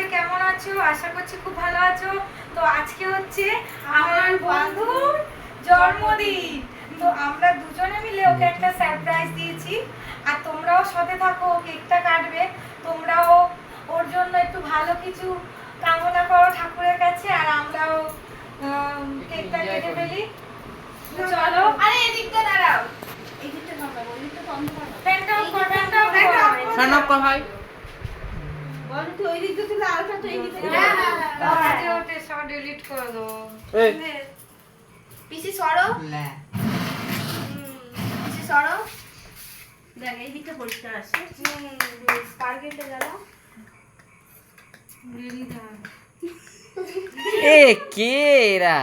সবাই কেমন আছো? আশা করছি খুব ভালো আছো। তো আজকে হচ্ছে আমার বন্ধুর জন্মদিন। তো আমরা দুজনে মিলে ওকে একটা সারপ্রাইজ দিয়েছি। আর তোমরাও সাথে থাকো কেকটা কাটবে। তোমরাও ওর জন্য একটু ভালো কিছু কামনা করো ঠাকুরের কাছে আর আমরাও কেকটা কেটে ফেলি। চলো। আরে এদিকটা দাঁড়াও। এদিকটা ফাঁকা ওই দিকটা বন্ধ করো। ফ্যানটা ফ্যানটা ফ্যানটা হ্যাঁ, হ্যাঁ, হ্যাঁ। বাজে ওঠে সব ডিলিট করে দেবো এই পিসি সরো পিসি সরো দেখ এই দিকটা পরিষ্কার আছে স্পার্কেটে গেল এ কে এরা